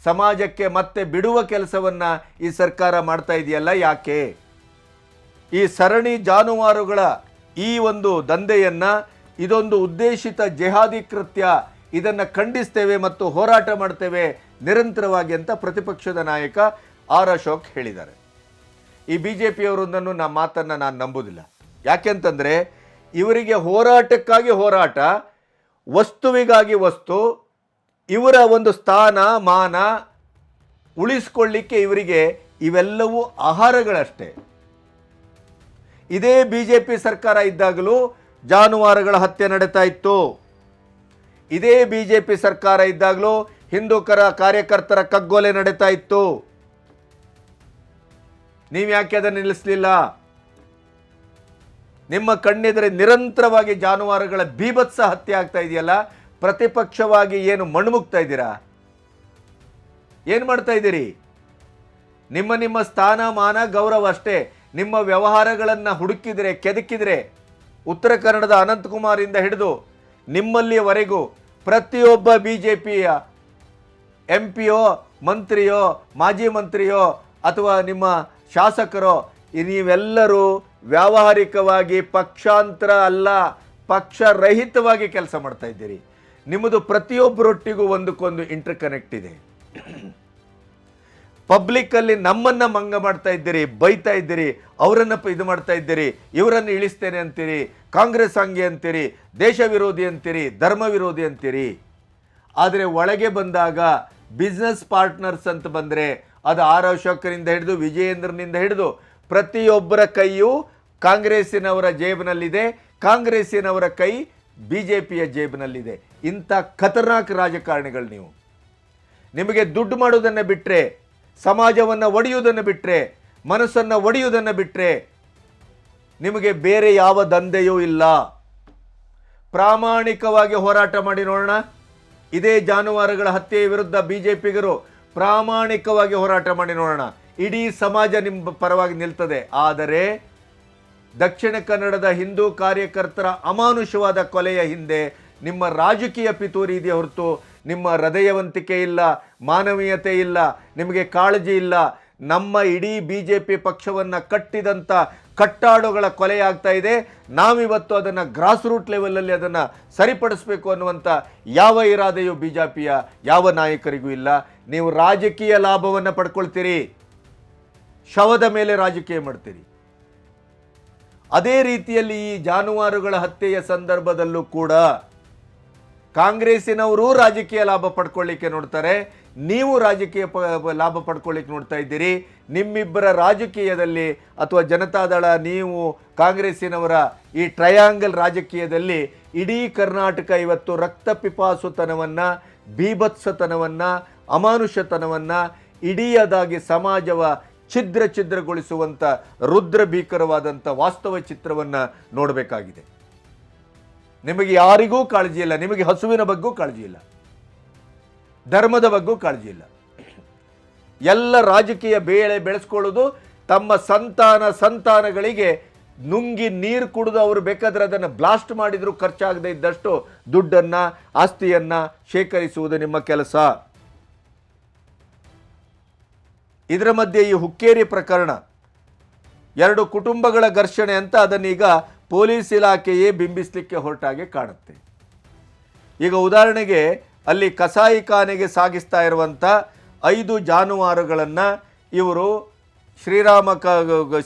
ಸಮಾಜಕ್ಕೆ ಮತ್ತೆ ಬಿಡುವ ಕೆಲಸವನ್ನ ಈ ಸರ್ಕಾರ ಮಾಡ್ತಾ ಇದೆಯಲ್ಲ ಯಾಕೆ? ಈ ಸರಣಿ ಜಾನುವಾರುಗಳ ಈ ಒಂದು ದಂಧೆಯನ್ನು, ಇದೊಂದು ಉದ್ದೇಶಿತ ಜೆಹಾದಿ ಕೃತ್ಯ, ಇದನ್ನ ಖಂಡಿಸ್ತೇವೆ ಮತ್ತು ಹೋರಾಟ ಮಾಡ್ತೇವೆ ನಿರಂತರವಾಗಿ ಅಂತ ಪ್ರತಿಪಕ್ಷದ ನಾಯಕ ಆರ್ ಅಶೋಕ್ ಹೇಳಿದ್ದಾರೆ. ಈ ಬಿ ಜೆ ಪಿಯವರೊಂದನ್ನು ನಮ್ಮ ಮಾತನ್ನು ನಾನು ನಂಬುದಿಲ್ಲ. ಯಾಕೆಂತಂದರೆ ಇವರಿಗೆ ಹೋರಾಟಕ್ಕಾಗಿ ಹೋರಾಟ, ವಸ್ತುವಿಗಾಗಿ ವಸ್ತು ಇವರ ಒಂದು ಸ್ಥಾನ, ಮಾನ ಉಳಿಸ್ಕೊಳ್ಳಿಕ್ಕೆ ಇವರಿಗೆ ಇವೆಲ್ಲವೂ ಆಹಾರಗಳಷ್ಟೇ. ಇದೇ ಬಿ ಜೆ ಪಿ ಸರ್ಕಾರ ಇದ್ದಾಗಲೂ ಜಾನುವಾರುಗಳ ಹತ್ಯೆ ನಡೀತಾ ಇತ್ತು. ಇದೇ ಬಿ ಜೆ ಪಿ ಸರ್ಕಾರ ಇದ್ದಾಗಲೂ ಹಿಂದೂಕರ ಕಾರ್ಯಕರ್ತರ ಕಗ್ಗೊಲೆ ನಡೀತಾ ಇತ್ತು. ನೀವು ಯಾಕೆ ಅದನ್ನು ನಿಲ್ಲಿಸಲಿಲ್ಲ? ನಿಮ್ಮ ಕಣ್ಣೆದುರೆ ನಿರಂತರವಾಗಿ ಜಾನುವಾರುಗಳ ಬೀಭತ್ಸ ಹತ್ಯೆ ಆಗ್ತಾ ಇದೆಯಲ್ಲ ಪ್ರತಿಪಕ್ಷವಾಗಿ ಏನು ಮಣ್ಣುಮುಗ್ತಾ ಇದ್ದೀರಾ? ಏನು ಮಾಡ್ತಾ ಇದ್ದೀರಿ? ನಿಮ್ಮ ನಿಮ್ಮ ಸ್ಥಾನಮಾನ ಗೌರವ ಅಷ್ಟೇ. ನಿಮ್ಮ ವ್ಯವಹಾರಗಳನ್ನು ಹುಡುಕಿದರೆ, ಕೆದಕಿದರೆ ಉತ್ತರ ಕನ್ನಡದ ಅನಂತಕುಮಾರಿಂದ ಹಿಡಿದು ನಿಮ್ಮಲ್ಲಿಯವರೆಗೂ ಪ್ರತಿಯೊಬ್ಬ ಬಿ ಜೆ ಪಿಯ ಎಂ ಪಿಯೋ ಮಂತ್ರಿಯೋ, ಮಾಜಿ ಮಂತ್ರಿಯೋ ಅಥವಾ ನಿಮ್ಮ ಶಾಸಕರೋ, ನೀವೆಲ್ಲರೂ ವ್ಯಾವಹಾರಿಕವಾಗಿ ಪಕ್ಷಾಂತರ ಅಲ್ಲ, ಪಕ್ಷರಹಿತವಾಗಿ ಕೆಲಸ ಮಾಡ್ತಾ ಇದ್ದೀರಿ. ನಿಮ್ಮದು ಪ್ರತಿಯೊಬ್ಬರೊಟ್ಟಿಗೂ ಒಂದಕ್ಕೊಂದು ಇಂಟರ್ ಕನೆಕ್ಟ್ ಇದೆ. ಪಬ್ಲಿಕ್ಕಲ್ಲಿ ನಮ್ಮನ್ನ ಮಂಗ ಮಾಡ್ತಾ ಇದ್ದೀರಿ, ಬೈತಾ ಇದ್ದೀರಿ, ಅವರನ್ನ ಇದು ಮಾಡ್ತಾ ಇದ್ದೀರಿ, ಇವರನ್ನು ಇಳಿಸ್ತೇನೆ ಅಂತೀರಿ, ಕಾಂಗ್ರೆಸ್ ಹಂಗೆ ಅಂತೀರಿ, ದೇಶ ವಿರೋಧಿ ಅಂತೀರಿ, ಧರ್ಮ ವಿರೋಧಿ ಅಂತೀರಿ. ಆದರೆ ಒಳಗೆ ಬಂದಾಗ ಬಿಸ್ನೆಸ್ ಪಾರ್ಟ್ನರ್ಸ್ ಅಂತ ಬಂದರೆ ಅದು ಆರ್ ಅಶೋಕರಿಂದ ಹಿಡಿದು, ವಿಜಯೇಂದ್ರನಿಂದ ಹಿಡಿದು, ಪ್ರತಿಯೊಬ್ಬರ ಕೈಯೂ ಕಾಂಗ್ರೆಸ್ಸಿನವರ ಜೇಬಿನಲ್ಲಿದೆ. ಕಾಂಗ್ರೆಸ್ಸಿನವರ ಕೈ ಬಿ ಜೆ ಪಿಯ ಜೇಬಿನಲ್ಲಿದೆ. ಇಂಥ ಖತರ್ನಾಕ್ ರಾಜಕಾರಣಿಗಳು ನೀವು. ನಿಮಗೆ ದುಡ್ಡು ಮಾಡೋದನ್ನು ಬಿಟ್ಟರೆ ಸಮಾಜವನ್ನು ಒಡೆಯುವುದನ್ನು ಬಿಟ್ಟರೆ ಮನಸ್ಸನ್ನು ಒಡೆಯುವುದನ್ನು ಬಿಟ್ಟರೆ ನಿಮಗೆ ಬೇರೆ ಯಾವ ದಂಧೆಯೂ ಇಲ್ಲ. ಪ್ರಾಮಾಣಿಕವಾಗಿ ಹೋರಾಟ ಮಾಡಿ ನೋಡೋಣ. ಇದೇ ಜಾನುವಾರುಗಳ ಹತ್ಯೆಯ ವಿರುದ್ಧ ಬಿ ಜೆ ಪಿಗರು ಪ್ರಾಮಾಣಿಕವಾಗಿ ಹೋರಾಟ ಮಾಡಿ ನೋಡೋಣ. ಇಡೀ ಸಮಾಜ ನಿಮ್ಮ ಪರವಾಗಿ ನಿಲ್ತದೆ. ಆದರೆ, ದಕ್ಷಿಣ ಕನ್ನಡದ ಹಿಂದೂ ಕಾರ್ಯಕರ್ತರ ಅಮಾನುಷವಾದ ಕೊಲೆಯ ಹಿಂದೆ ನಿಮ್ಮ ರಾಜಕೀಯ ಪಿತೂರಿ ಇದೆಯೇ ಹೊರತು ನಿಮ್ಮ ಹೃದಯವಂತಿಕೆ ಇಲ್ಲ, ಮಾನವೀಯತೆ ಇಲ್ಲ, ನಿಮಗೆ ಕಾಳಜಿ ಇಲ್ಲ. ನಮ್ಮ ಇಡೀ ಬಿ ಜೆ ಪಿ ಪಕ್ಷವನ್ನು ಕಟ್ಟಿದಂಥ ಕಟ್ಟಾಡುಗಳ ಕೊಲೆಯಾಗ್ತಾ ಇದೆ. ನಾವಿವತ್ತು ಅದನ್ನು ಗ್ರಾಸ್ ರೂಟ್ ಲೆವೆಲಲ್ಲಿ ಅದನ್ನು ಸರಿಪಡಿಸಬೇಕು ಅನ್ನುವಂಥ ಯಾವ ಇರಾದೆಯೂ ಬಿ ಜೆ ಪಿಯ ಯಾವ ನಾಯಕರಿಗೂ ಇಲ್ಲ. ನೀವು ರಾಜಕೀಯ ಲಾಭವನ್ನು ಪಡ್ಕೊಳ್ತೀರಿ. ಶವದ ಮೇಲೆ ರಾಜಕೀಯ ಮಾಡ್ತೀರಿ. ಅದೇ ರೀತಿಯಲ್ಲಿ ಈ ಜಾನುವಾರುಗಳ ಹತ್ಯೆಯ ಸಂದರ್ಭದಲ್ಲೂ ಕೂಡ ಕಾಂಗ್ರೆಸ್ಸಿನವರು ರಾಜಕೀಯ ಲಾಭ ಪಡ್ಕೊಳ್ಳಿಕ್ಕೆ ನೋಡ್ತಾರೆ. ನೀವು ರಾಜಕೀಯ ಲಾಭ ಪಡ್ಕೊಳ್ಳಿಕ್ಕೆ ನೋಡ್ತಾ ಇದ್ದೀರಿ. ನಿಮ್ಮಿಬ್ಬರ ರಾಜಕೀಯದಲ್ಲಿ ಅಥವಾ ಜನತಾದಳ ನೀವು ಕಾಂಗ್ರೆಸ್ಸಿನವರ ಈ ಟ್ರಯಾಂಗಲ್ ರಾಜಕೀಯದಲ್ಲಿ ಇಡೀ ಕರ್ನಾಟಕ ಇವತ್ತು ರಕ್ತ ಪಿಪಾಸುತನವನ್ನು ಬೀಭತ್ಸತನವನ್ನು ಅಮಾನುಷತನವನ್ನು ಇಡೀಯದಾಗಿ ಸಮಾಜವ ಛಿದ್ರ ಛಿದ್ರಗೊಳಿಸುವಂಥ ರುದ್ರ ಭೀಕರವಾದಂಥ ವಾಸ್ತವ ಚಿತ್ರವನ್ನು ನೋಡಬೇಕಾಗಿದೆ. ನಿಮಗೆ ಯಾರಿಗೂ ಕಾಳಜಿ ಇಲ್ಲ, ನಿಮಗೆ ಹಸುವಿನ ಬಗ್ಗೂ ಕಾಳಜಿ ಇಲ್ಲ, ಧರ್ಮದ ಬಗ್ಗೂ ಕಾಳಜಿ ಇಲ್ಲ. ಎಲ್ಲ ರಾಜಕೀಯ ಬೇಳೆ ಬೆಳೆಸ್ಕೊಳ್ಳೋದು ತಮ್ಮ ಸಂತಾನ ಸಂತಾನಗಳಿಗೆ ನುಂಗಿ ನೀರು ಕುಡಿದು ಅವರು ಬೇಕಾದರೆ ಅದನ್ನು ಬ್ಲಾಸ್ಟ್ ಮಾಡಿದರೂ ಖರ್ಚಾಗದೇ ಇದ್ದಷ್ಟು ದುಡ್ಡನ್ನು, ಆಸ್ತಿಯನ್ನು ಶೇಖರಿಸುವುದು ನಿಮ್ಮ ಕೆಲಸ. ಇದರ ಮಧ್ಯೆ ಈ ಹುಕ್ಕೇರಿ ಪ್ರಕರಣ. ಎರಡು ಕುಟುಂಬಗಳ ಘರ್ಷಣೆ ಅಂತ ಅದನ್ನೀಗ ಪೊಲೀಸ್ ಇಲಾಖೆಯೇ ಬಿಂಬಿಸಲಿಕ್ಕೆ ಹೊರಟಾಗೆ ಕಾಣುತ್ತೆ. ಈಗ ಉದಾಹರಣೆಗೆ ಅಲ್ಲಿ ಕಸಾಯಿಖಾನೆಗೆ ಸಾಗಿಸ್ತಾ ಇರುವಂಥ ಐದು ಜಾನುವಾರುಗಳನ್ನು ಇವರು ಶ್ರೀರಾಮ ಕ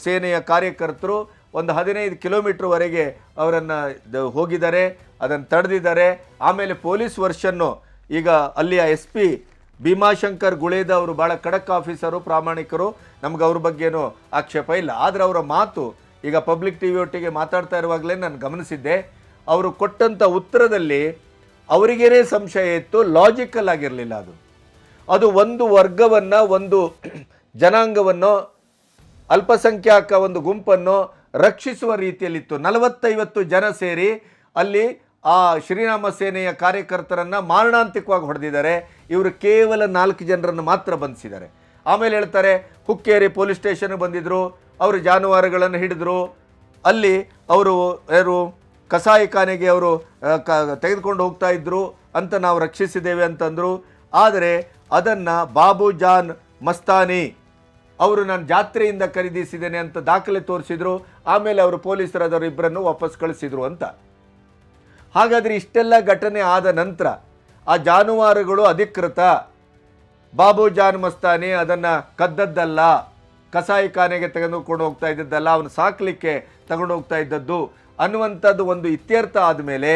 ಸೇನೆಯ ಕಾರ್ಯಕರ್ತರು ಒಂದು ಹದಿನೈದು ಕಿಲೋಮೀಟ್ರ್ವರೆಗೆ ಅವರನ್ನು ಹೋಗಿದ್ದಾರೆ, ಅದನ್ನು ತಡೆದಿದ್ದಾರೆ. ಆಮೇಲೆ ಪೊಲೀಸ್ ವರ್ಷನ್ನು ಈಗ ಅಲ್ಲಿಯ ಎಸ್ ಪಿ ಭೀಮಾಶಂಕರ್ ಗುಳೇದ ಅವರು ಭಾಳ ಖಡಕ್ ಆಫೀಸರು, ಪ್ರಾಮಾಣಿಕರು, ನಮ್ಗೆ ಅವ್ರ ಬಗ್ಗೆನೂ ಆಕ್ಷೇಪ ಇಲ್ಲ. ಆದರೆ ಅವರ ಮಾತು ಈಗ ಪಬ್ಲಿಕ್ ಟಿ ಒಟ್ಟಿಗೆ ಮಾತಾಡ್ತಾ ಇರುವಾಗಲೇ ನಾನು ಗಮನಿಸಿದ್ದೆ, ಅವರು ಕೊಟ್ಟಂಥ ಉತ್ತರದಲ್ಲಿ ಅವರಿಗೇನೇ ಸಂಶಯ ಇತ್ತು ಲಾಜಿಕಲ್ ಆಗಿರಲಿಲ್ಲ ಅದು. ಅದು ಒಂದು ವರ್ಗವನ್ನು, ಒಂದು ಜನಾಂಗವನ್ನು, ಅಲ್ಪಸಂಖ್ಯಾಕ ಒಂದು ಗುಂಪನ್ನು ರಕ್ಷಿಸುವ ರೀತಿಯಲ್ಲಿತ್ತು. ನಲವತ್ತೈವತ್ತು ಜನ ಸೇರಿ ಅಲ್ಲಿ ಆ ಶ್ರೀರಾಮ ಸೇನೆಯ ಕಾರ್ಯಕರ್ತರನ್ನು ಮಾರಣಾಂತಿಕವಾಗಿ ಹೊಡೆದಿದ್ದಾರೆ. ಇವರು ಕೇವಲ ನಾಲ್ಕು ಜನರನ್ನು ಮಾತ್ರ ಬಂಧಿಸಿದ್ದಾರೆ. ಆಮೇಲೆ ಹೇಳ್ತಾರೆ, ಹುಕ್ಕೇರಿ ಪೊಲೀಸ್ ಸ್ಟೇಷನ್ಗೆ ಬಂದಿದ್ರು. ಅವರು ಜಾನುವಾರುಗಳನ್ನು ಹಿಡಿದ್ರು. ಅಲ್ಲಿ ಅವರು ಯಾರು ಕಸಾಯಿಖಾನೆಗೆ ಅವರು ಕ- ತೆಗೆದುಕೊಂಡು ಹೋಗ್ತಾ ಇದ್ದರು ಅಂತ ನಾವು ರಕ್ಷಿಸಿದ್ದೇವೆ ಅಂತಂದರು. ಆದರೆ ಅದನ್ನು ಬಾಬು ಜಾನ್ ಮಸ್ತಾನಿ ಅವರು ನಾನು ಜಾತ್ರೆಯಿಂದ ಖರೀದಿಸಿದ್ದೇನೆ ಅಂತ ದಾಖಲೆ ತೋರಿಸಿದರು. ಆಮೇಲೆ ಅವರು ಪೊಲೀಸರಾದವರು ಇಬ್ಬರನ್ನು ವಾಪಸ್ ಕಳಿಸಿದರು ಅಂತ. ಹಾಗಾದರೆ ಇಷ್ಟೆಲ್ಲ ಘಟನೆ ಆದ ನಂತರ ಆ ಜಾನುವಾರುಗಳು ಅಧಿಕೃತ. ಬಾಬು ಜಾನ್ ಮಸ್ತಾನಿ ಅದನ್ನು ಕದ್ದದ್ದಲ್ಲ. ಕಸಾಯಿಖಾನೆಗೆ ತೆಗೆದುಕೊಂಡು ಹೋಗ್ತಾ ಇದ್ದದ್ದಲ್ಲ ಅವನು ಸಾಕಲಿಕ್ಕೆ ತಗೊಂಡು ಹೋಗ್ತಾ ಇದ್ದದ್ದು. ಅನ್ನುವಂಥದ್ದು ಒಂದು ಇತ್ಯರ್ಥ ಆದಮೇಲೆ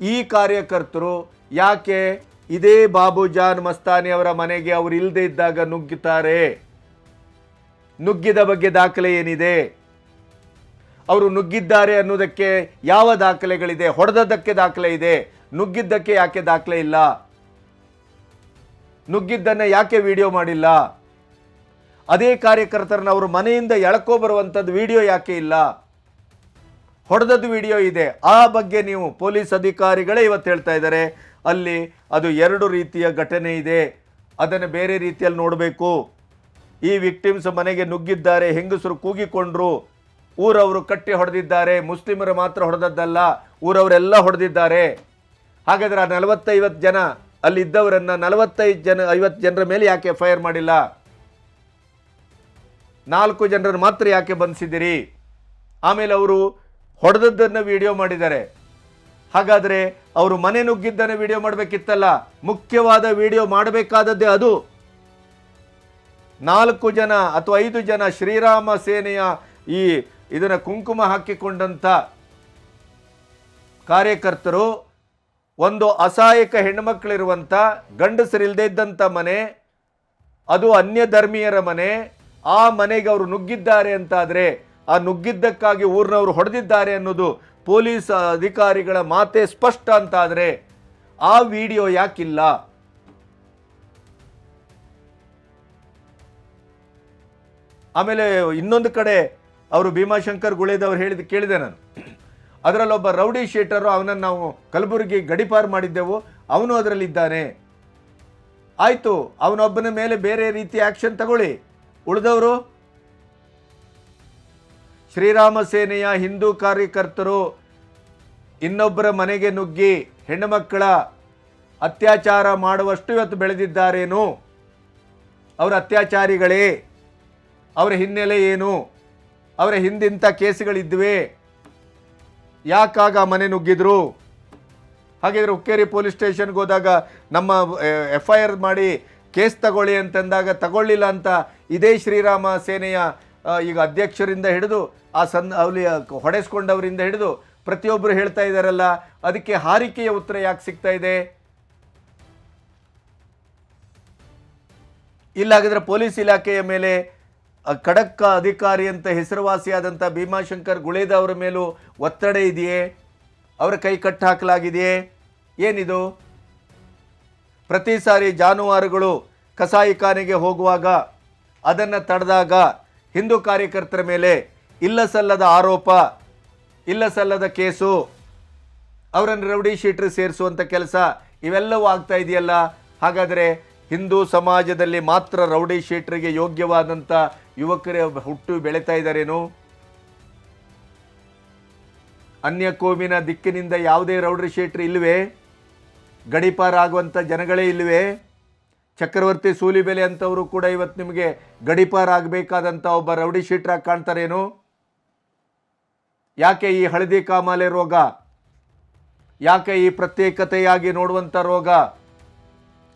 ಈ ಕಾರ್ಯಕರ್ತರು ಯಾಕೆ ಇದೇ ಬಾಬು ಜಾನ್ ಮಸ್ತಾನಿ ಅವರ ಮನೆಗೆ ಅವರು ಇಲ್ಲದೆ ಇದ್ದಾಗ ನುಗ್ಗುತ್ತಾರೆ? ನುಗ್ಗಿದ ಬಗ್ಗೆ ದಾಖಲೆ ಏನಿದೆ? ಅವರು ನುಗ್ಗಿದ್ದಾರೆ ಅನ್ನೋದಕ್ಕೆ ಯಾವ ದಾಖಲೆಗಳಿದೆ? ಹೊಡೆದದ್ದಕ್ಕೆ ದಾಖಲೆ ಇದೆ. ನುಗ್ಗಿದ್ದಕ್ಕೆ ಯಾಕೆ ದಾಖಲೆ ಇಲ್ಲ? ನುಗ್ಗಿದ್ದನ್ನು ಯಾಕೆ ವಿಡಿಯೋ ಮಾಡಿಲ್ಲ? ಅದೇ ಕಾರ್ಯಕರ್ತರನ್ನ ಅವರು ಮನೆಯಿಂದ ಎಳ್ಕೊ ಬರುವಂಥದ್ದು ವಿಡಿಯೋ ಯಾಕೆ ಇಲ್ಲ? ಹೊಡೆದದ್ದು ವಿಡಿಯೋ ಇದೆ. ಆ ಬಗ್ಗೆ ನೀವು ಪೊಲೀಸ್ ಅಧಿಕಾರಿಗಳೇ ಇವತ್ತು ಹೇಳ್ತಾ ಇದ್ದಾರೆ. ಅಲ್ಲಿ ಅದು ಎರಡು ರೀತಿಯ ಘಟನೆ ಇದೆ. ಅದನ್ನು ಬೇರೆ ರೀತಿಯಲ್ಲಿ ನೋಡಬೇಕು. ಈ ವಿಕ್ಟಿಮ್ಸ್ ಮನೆಗೆ ನುಗ್ಗಿದ್ದಾರೆ, ಹೆಂಗಸರು ಕೂಗಿಕೊಂಡ್ರು. ಊರವರು ಕಟ್ಟಿ ಹೊಡೆದಿದ್ದಾರೆ. ಮುಸ್ಲಿಮರು ಮಾತ್ರ ಹೊಡೆದದ್ದಲ್ಲ, ಊರವರೆಲ್ಲ ಹೊಡೆದಿದ್ದಾರೆ. ಹಾಗಾದ್ರೆ ಆ ನಲವತ್ತೈವತ್ತು ಜನ, ಅಲ್ಲಿದ್ದವರನ್ನು ನಲವತ್ತೈದು ಜನ, ಐವತ್ತು ಜನರ ಮೇಲೆ ಯಾಕೆ ಎಫ್ ಐ ಆರ್ ಮಾಡಿಲ್ಲ? ನಾಲ್ಕು ಜನರನ್ನು ಮಾತ್ರ ಯಾಕೆ ಬಂಧಿಸಿದ್ದೀರಿ? ಆಮೇಲೆ ಅವರು ಹೊಡೆದದ್ದನ್ನು ವಿಡಿಯೋ ಮಾಡಿದ್ದಾರೆ. ಹಾಗಾದರೆ ಅವರು ಮನೆ ನುಗ್ಗಿದ್ದನ್ನು ವಿಡಿಯೋ ಮಾಡಬೇಕಿತ್ತಲ್ಲ? ಮುಖ್ಯವಾದ ವಿಡಿಯೋ ಮಾಡಬೇಕಾದದ್ದೇ ಅದು. ನಾಲ್ಕು ಜನ ಅಥವಾ ಐದು ಜನ ಶ್ರೀರಾಮ ಸೇನೆಯ ಈ ಇದನ್ನ ಕುಂಕುಮ ಹಾಕಿಕೊಂಡಂಥ ಕಾರ್ಯಕರ್ತರು, ಒಂದು ಅಸಹಾಯಕ ಹೆಣ್ಣುಮಕ್ಕಳಿರುವಂಥ ಗಂಡಸರಿಲ್ಲದೆ ಇದ್ದಂಥ ಮನೆ, ಅದು ಅನ್ಯ ಧರ್ಮೀಯರ ಮನೆ ಆ ಮನೆಗೆ ಅವರು ನುಗ್ಗಿದ್ದಾರೆ ಅಂತಾದರೆ ಆ ನುಗ್ಗಿದ್ದಕ್ಕಾಗಿ ಊರಿನವರು ಹೊಡೆದಿದ್ದಾರೆ ಅನ್ನೋದು ಪೊಲೀಸ್ ಅಧಿಕಾರಿಗಳ ಮಾತೆ ಸ್ಪಷ್ಟ ಅಂತಾದರೆ ಆ ವಿಡಿಯೋ ಯಾಕಿಲ್ಲ? ಆಮೇಲೆ ಇನ್ನೊಂದು ಕಡೆ ಅವರು ಭೀಮಾಶಂಕರ್ ಗುಳೇದವ್ರು ಹೇಳಿದ ಕೇಳಿದೆ ನಾನು. ಅದರಲ್ಲೊಬ್ಬ ರೌಡಿ ಶೇಟರು ಅವನನ್ನು ನಾವು ಕಲಬುರಗಿ ಗಡಿಪಾರು ಮಾಡಿದ್ದೆವು, ಅವನು ಅದರಲ್ಲಿದ್ದಾನೆ. ಆಯಿತು, ಅವನೊಬ್ಬನ ಮೇಲೆ ಬೇರೆ ರೀತಿ ಆ್ಯಕ್ಷನ್ ತಗೊಳ್ಳಿ. ಉಳಿದವರು? ಶ್ರೀರಾಮ ಸೇನೆಯ ಹಿಂದೂ ಕಾರ್ಯಕರ್ತರು ಇನ್ನೊಬ್ಬರ ಮನೆಗೆ ನುಗ್ಗಿ ಹೆಣ್ಣುಮಕ್ಕಳ ಅತ್ಯಾಚಾರ ಮಾಡುವಷ್ಟು ಇವತ್ತು ಬೆಳೆದಿದ್ದಾರೇನು? ಅವರ ಅತ್ಯಾಚಾರಿಗಳೇ? ಅವರ ಹಿನ್ನೆಲೆ ಏನು? ಅವರ ಹಿಂದಿಂಥ ಕೇಸುಗಳಿದ್ವೆ ಯಾಕಾಗ ಮನೆ ನುಗ್ಗಿದ್ರು? ಹಾಗಿದ್ರೆ ಹುಕ್ಕೇರಿ ಪೊಲೀಸ್ ಸ್ಟೇಷನ್ಗೆ ಹೋದಾಗ ನಮ್ಮ ಎಫ್ ಐ ಆರ್ ಮಾಡಿ ಕೇಸ್ ತಗೊಳ್ಳಿ ಅಂತಂದಾಗ ತಗೊಳ್ಳಿಲ್ಲ ಅಂತ ಇದೇ ಶ್ರೀರಾಮ ಸೇನೆಯ ಈಗ ಅಧ್ಯಕ್ಷರಿಂದ ಹಿಡಿದು, ಆ ಸನ್, ಅಲ್ಲಿ ಹೊಡೆಸ್ಕೊಂಡವರಿಂದ ಹಿಡಿದು ಪ್ರತಿಯೊಬ್ಬರು ಹೇಳ್ತಾ ಇದ್ದಾರಲ್ಲ ಅದಕ್ಕೆ ಹಾರಿಕೆಯ ಉತ್ತರ ಯಾಕೆ ಸಿಗ್ತಾ ಇದೆ? ಇಲ್ಲಾಗಿದ್ರೆ ಪೊಲೀಸ್ ಇಲಾಖೆಯ ಮೇಲೆ ಖಡಕ್ಕ ಖಡಕ್ ಅಧಿಕಾರಿ ಅಂತ ಹೆಸರುವಾಸಿಯಾದಂಥ ಭೀಮಾಶಂಕರ್ ಗುಳೇದ ಅವರ ಮೇಲೂ ಒತ್ತಡ ಇದೆಯೇ? ಅವರ ಕೈ ಕಟ್ಟು ಹಾಕಲಾಗಿದೆಯೇ? ಏನಿದು? ಪ್ರತಿ ಸಾರಿ ಜಾನುವಾರುಗಳು ಕಸಾಯಿಖಾನೆಗೆ ಹೋಗುವಾಗ ಅದನ್ನು ತಡೆದಾಗ ಹಿಂದೂ ಕಾರ್ಯಕರ್ತರ ಮೇಲೆ ಇಲ್ಲ ಸಲ್ಲದ ಆರೋಪ ಇಲ್ಲ ಸಲ್ಲದ ಕೇಸು, ಅವರನ್ನು ರೌಡಿ ಶೀಟ್ರ್ ಸೇರಿಸುವಂಥ ಕೆಲಸ ಇವೆಲ್ಲವೂ ಆಗ್ತಾ ಇದೆಯಲ್ಲ? ಹಾಗಾದರೆ ಹಿಂದೂ ಸಮಾಜದಲ್ಲಿ ಮಾತ್ರ ರೌಡಿ ಶೀಟ್ರಿಗೆ ಯೋಗ್ಯವಾದಂಥ ಯುವಕರೇ ಹುಟ್ಟು ಬೆಳೀತಾ ಇದ್ದಾರೇನು? ಅನ್ಯ ಕೋಮಿನ ದಿಕ್ಕಿನಿಂದ ಯಾವುದೇ ರೌಡಿ ಶೀಟ್ರ್ ಇಲ್ವೇ ಗಡಿಪಾರ ಆಗುವಂಥ ಜನಗಳೇ ಇಲ್ಲವೇ? ಚಕ್ರವರ್ತಿ ಸೂಲಿಬೆಲೆ ಅಂಥವರು ಕೂಡ ಇವತ್ತು ನಿಮಗೆ ಗಡಿಪಾರಾಗಬೇಕಾದಂಥ ಒಬ್ಬ ರೌಡಿ ಶೀಟ್ರಾಗಿ ಕಾಣ್ತಾರೇನು? ಯಾಕೆ ಈ ಹಳದಿ ಕಾಮಾಲೆ ರೋಗ? ಯಾಕೆ ಈ ಪ್ರತ್ಯೇಕತೆಯಾಗಿ ನೋಡುವಂಥ ರೋಗ?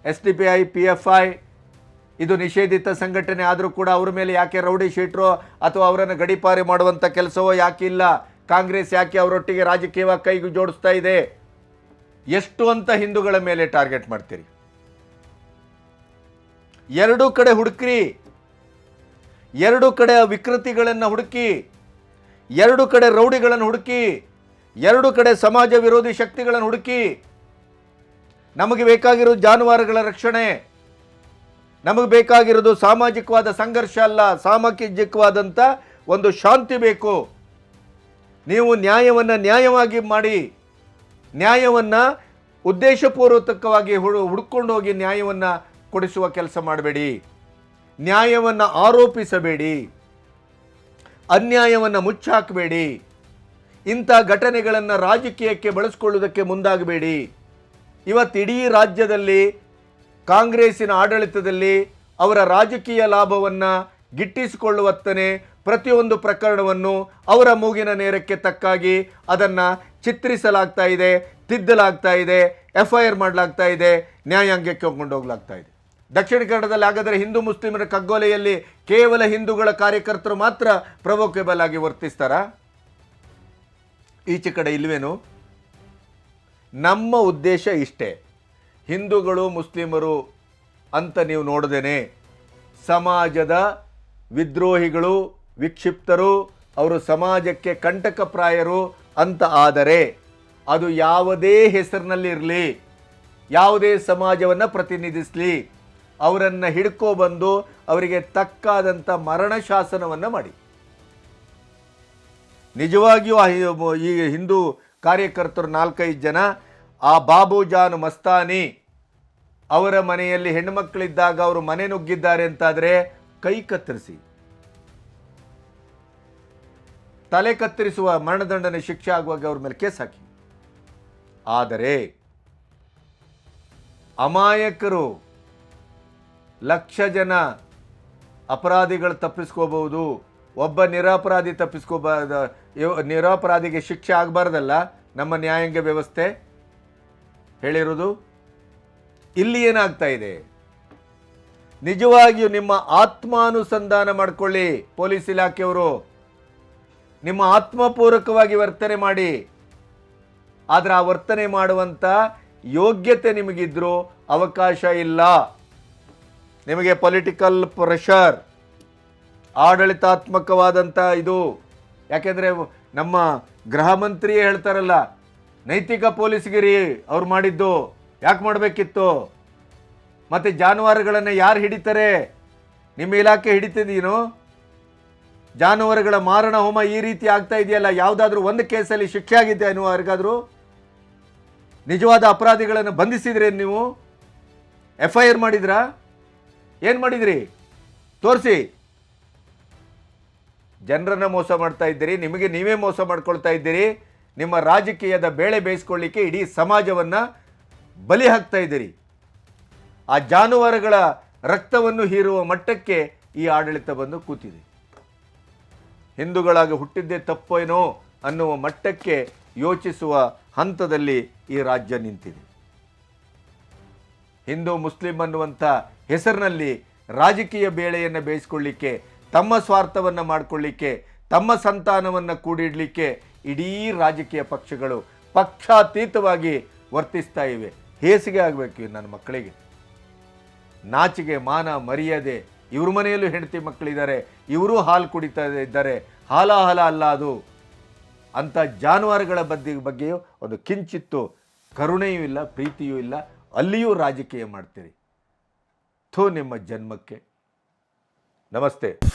S D P I, P F I, ಇದು ನಿಷೇಧಿತ ಸಂಘಟನೆ ಆದರೂ ಕೂಡ ಅವ್ರ ಮೇಲೆ ಯಾಕೆ ರೌಡಿ ಶೀಟ್ರೋ ಅಥವಾ ಅವರನ್ನು ಗಡಿಪಾರಿ ಮಾಡುವಂಥ ಕೆಲಸವೋ ಯಾಕೆ ಇಲ್ಲ? ಕಾಂಗ್ರೆಸ್ ಯಾಕೆ ಅವರೊಟ್ಟಿಗೆ ರಾಜಕೀಯವಾಗಿ ಕೈಗೂ ಜೋಡಿಸ್ತಾ ಇದೆ? ಎಷ್ಟು ಅಂತ ಹಿಂದೂಗಳ ಮೇಲೆ ಟಾರ್ಗೆಟ್ ಮಾಡ್ತೀರಿ? ಎರಡೂ ಕಡೆ ಹುಡುಕ್ರಿ. ಎರಡು ಕಡೆ ವಿಕೃತಿಗಳನ್ನು ಹುಡುಕಿ, ಎರಡು ಕಡೆ ರೌಡಿಗಳನ್ನು ಹುಡುಕಿ, ಎರಡು ಕಡೆ ಸಮಾಜ ವಿರೋಧಿ ಶಕ್ತಿಗಳನ್ನು ಹುಡುಕಿ, ನಮಗೆ ಬೇಕಾಗಿರೋ ಜಾನುವಾರುಗಳ ರಕ್ಷಣೆ, ನಮಗೆ ಬೇಕಾಗಿರೋದು ಸಾಮಾಜಿಕವಾದ ಸಂಘರ್ಷ ಅಲ್ಲ ಸಾಮಾಜಿಕವಾದಂಥ ಒಂದು ಶಾಂತಿ ಬೇಕು. ನೀವು ನ್ಯಾಯವನ್ನು ನ್ಯಾಯವಾಗಿ ಮಾಡಿ ನ್ಯಾಯವನ್ನು ಉದ್ದೇಶಪೂರ್ವಕವಾಗಿ ಹುಡು, ಹುಡ್ಕೊಂಡು ಹೋಗಿ ನ್ಯಾಯವನ್ನು ಕೊಡಿಸುವ ಕೆಲಸ ಮಾಡಬೇಡಿ. ನ್ಯಾಯವನ್ನು ಆರೋಪಿಸಬೇಡಿ. ಅನ್ಯಾಯವನ್ನು ಮುಚ್ಚಾಕಬೇಡಿ. ಇಂಥ ಘಟನೆಗಳನ್ನು ರಾಜಕೀಯಕ್ಕೆ ಬಳಸ್ಕೊಳ್ಳುವುದಕ್ಕೆ ಮುಂದಾಗಬೇಡಿ. ಇವತ್ತು ಇಡೀ ರಾಜ್ಯದಲ್ಲಿ, ಕಾಂಗ್ರೆಸ್ಸಿನ ಆಡಳಿತದಲ್ಲಿ ಅವರ ರಾಜಕೀಯ ಲಾಭವನ್ನು ಗಿಟ್ಟಿಸಿಕೊಳ್ಳುವತ್ತನೇ ಪ್ರತಿಯೊಂದು ಪ್ರಕರಣವನ್ನು ಅವರ ಮೂಗಿನ ನೇರಕ್ಕೆ ತಕ್ಕಾಗಿ ಅದನ್ನು ಚಿತ್ರಿಸಲಾಗ್ತಾ ಇದೆ, ತಿದ್ದಲಾಗ್ತಾ ಇದೆ ಎಫ್ ಐ ಆರ್ ಮಾಡಲಾಗ್ತಾ ಇದೆ, ನ್ಯಾಯಾಂಗಕ್ಕೆ ಹೋಗ್ಲಾಗ್ತಾ ಇದೆ. ದಕ್ಷಿಣ ಕನ್ನಡದಲ್ಲಿ ಹಾಗಾದರೆ ಹಿಂದೂ ಮುಸ್ಲಿಮರ ಕಗ್ಗೊಲೆಯಲ್ಲಿ ಕೇವಲ ಹಿಂದೂಗಳ ಕಾರ್ಯಕರ್ತರು ಮಾತ್ರ ಪ್ರವೋಕೇಬಲ್ ಆಗಿ ವರ್ತಿಸ್ತಾರಾ? ಈಚೆ ಕಡೆ ಇಲ್ವೇನು? ನಮ್ಮ ಉದ್ದೇಶ ಇಷ್ಟೇ. ಹಿಂದೂಗಳು, ಮುಸ್ಲಿಮರು ಅಂತ ನೀವು ನೋಡದೇನೆ. ಸಮಾಜದ ವಿದ್ರೋಹಿಗಳು, ವಿಕ್ಷಿಪ್ತರು, ಅವರು ಸಮಾಜಕ್ಕೆ ಕಂಟಕಪ್ರಾಯರು ಅಂತ ಆದರೆ ಅದು ಯಾವುದೇ ಹೆಸರಿನಲ್ಲಿರಲಿ, ಯಾವುದೇ ಸಮಾಜವನ್ನು ಪ್ರತಿನಿಧಿಸಲಿ, ಅವರನ್ನು ಹಿಡ್ಕೊಬಂದು ಅವರಿಗೆ ತಕ್ಕಾದಂಥ ಮರಣ ಶಾಸನವನ್ನು ಮಾಡಿ. ನಿಜವಾಗಿಯೂ ಈ ಹಿಂದೂ ಕಾರ್ಯಕರ್ತರು ನಾಲ್ಕೈದು ಜನ, ಆ ಬಾಬುಜಾನ್ ಮಸ್ತಾನಿ ಅವರ ಮನೆಯಲ್ಲಿ ಹೆಣ್ಣುಮಕ್ಕಳಿದ್ದಾಗ ಅವರು ಮನೆ ನುಗ್ಗಿದ್ದಾರೆ ಅಂತಾದರೆ ಕೈ ಕತ್ತರಿಸಿ. ತಲೆ ಕತ್ತರಿಸುವ ಮರಣದಂಡನೆ ಶಿಕ್ಷೆ ಆಗುವಾಗ ಅವ್ರ ಮೇಲೆ ಕೇಸ್ ಹಾಕಿ. ಆದರೆ ಅಮಾಯಕರು ಲಕ್ಷ ಜನ ಅಪರಾಧಿಗಳು ತಪ್ಪಿಸ್ಕೋಬಹುದು, ಒಬ್ಬ ನಿರಪರಾಧಿ ತಪ್ಪಿಸ್ಕೋಬಾರ್ದ ನಿರಾಪರಾಧಿಗೆ ಶಿಕ್ಷೆ ಆಗಬಾರ್ದಲ್ಲ, ನಮ್ಮ ನ್ಯಾಯಾಂಗ ವ್ಯವಸ್ಥೆ ಹೇಳಿರೋದು ಇಲ್ಲಿ ಏನಾಗ್ತಾ ಇದೆ? ನಿಜವಾಗಿಯೂ ನಿಮ್ಮ ಆತ್ಮಾನುಸಂಧಾನ ಮಾಡಿಕೊಳ್ಳಿ, ಪೊಲೀಸ್ ಇಲಾಖೆಯವರು. ನಿಮ್ಮ ಆತ್ಮಪೂರಕವಾಗಿ ವರ್ತನೆ ಮಾಡಿ. ಆದರೆ ಆ ವರ್ತನೆ ಮಾಡುವಂಥ ಯೋಗ್ಯತೆ ನಿಮಗಿದ್ರೂ ಅವಕಾಶ ಇಲ್ಲ. ನಿಮಗೆ ಪೊಲಿಟಿಕಲ್ ಪ್ರೆಷರ್ ಆಡಳಿತಾತ್ಮಕವಾದಂಥ ಇದು. ಯಾಕೆಂದರೆ ನಮ್ಮ ಗೃಹ ಮಂತ್ರಿಯೇ ಹೇಳ್ತಾರಲ್ಲ, ನೈತಿಕ ಪೊಲೀಸ್ಗಿರಿ ಅವ್ರು ಮಾಡಿದ್ದು ಯಾಕೆ ಮಾಡಬೇಕಿತ್ತು? ಮತ್ತು ಜಾನುವಾರುಗಳನ್ನು ಯಾರು ಹಿಡಿತಾರೆ? ನಿಮ್ಮ ಇಲಾಖೆ ಹಿಡಿತಿದ್ದೀನೋ ಜಾನುವಾರುಗಳ ಮಾರಣ ಹೋಮ ಈ ರೀತಿ ಆಗ್ತಾ ಇದೆಯಲ್ಲ? ಯಾವುದಾದ್ರೂ ಒಂದು ಕೇಸಲ್ಲಿ ಶಿಕ್ಷೆ ಆಗಿದೆ ಅನ್ನುವ ಯಾರಿಗಾದ್ರೂ? ನಿಜವಾದ ಅಪರಾಧಿಗಳನ್ನು ಬಂಧಿಸಿದ್ರಿ ನೀವು? ಎಫ್ ಐ ಆರ್ ಮಾಡಿದ್ರಾ? ಏನು ಮಾಡಿದ್ರಿ? ತೋರಿಸಿ. ಜನರನ್ನು ಮೋಸ ಮಾಡ್ತಾ ಇದ್ದೀರಿ, ನಿಮಗೆ ನೀವೇ ಮೋಸ ಮಾಡ್ಕೊಳ್ತಾ ಇದ್ದೀರಿ, ನಿಮ್ಮ ರಾಜಕೀಯದ ಬೇಳೆ ಬೇಯಿಸ್ಕೊಳ್ಳಿಕ್ಕೆ ಇಡೀ ಸಮಾಜವನ್ನ ಬಲಿ ಹಾಕ್ತಾ ಇದ್ದೀರಿ. ಆ ಜಾನುವಾರುಗಳ ರಕ್ತವನ್ನು ಹೀರುವ ಮಟ್ಟಕ್ಕೆ ಈ ಆಡಳಿತ ಬಂದು ಕೂತಿದೆ. ಹಿಂದೂಗಳಾಗಿ ಹುಟ್ಟಿದ್ದೇ ತಪ್ಪೇನೋ ಅನ್ನುವ ಮಟ್ಟಕ್ಕೆ ಯೋಚಿಸುವ ಹಂತದಲ್ಲಿ ಈ ರಾಜ್ಯ ನಿಂತಿದೆ. ಹಿಂದೂ ಮುಸ್ಲಿಂ ಅನ್ನುವಂಥ ಹೆಸರಿನಲ್ಲಿ ರಾಜಕೀಯ ಬೇಳೆಯನ್ನು ಬೇಯಿಸ್ಕೊಳ್ಳಿಕ್ಕೆ, ತಮ್ಮ ಸ್ವಾರ್ಥವನ್ನು ಮಾಡಿಕೊಳ್ಳಿಕ್ಕೆ, ತಮ್ಮ ಸಂತಾನವನ್ನು ಕೂಡಿಡಲಿಕ್ಕೆ ಇಡೀ ರಾಜಕೀಯ ಪಕ್ಷಗಳು ಪಕ್ಷಾತೀತವಾಗಿ ವರ್ತಿಸ್ತಾ ಇವೆ. ಹೇಸಿಗೆ ಆಗಬೇಕು ನನ್ನ ಮಕ್ಕಳಿಗೆ. ನಾಚಿಗೆ, ಮಾನ, ಮರ್ಯಾದೆ ಇವ್ರ ಮನೆಯಲ್ಲೂ ಹೆಂಡತಿ ಮಕ್ಕಳಿದ್ದಾರೆ, ಇವರು ಹಾಲು ಕುಡಿತಾ ಇದ್ದಾರೆ. ಹಾಲ ಹಾಲ ಅಲ್ಲ ಅದು. ಅಂಥ ಜಾನುವಾರುಗಳ ಬಗ್ಗೆ ಬಗ್ಗೆಯೂ ಒಂದು ಕಿಂಚಿತ್ತು ಕರುಣೆಯೂ ಇಲ್ಲ, ಪ್ರೀತಿಯೂ ಇಲ್ಲ. ಅಲ್ಲಿಯೂ ರಾಜಕೀಯ ಮಾಡ್ತೀರಿ. ಥೋ ನಿಮ್ಮ ಜನ್ಮಕ್ಕೆ. ನಮಸ್ತೆ.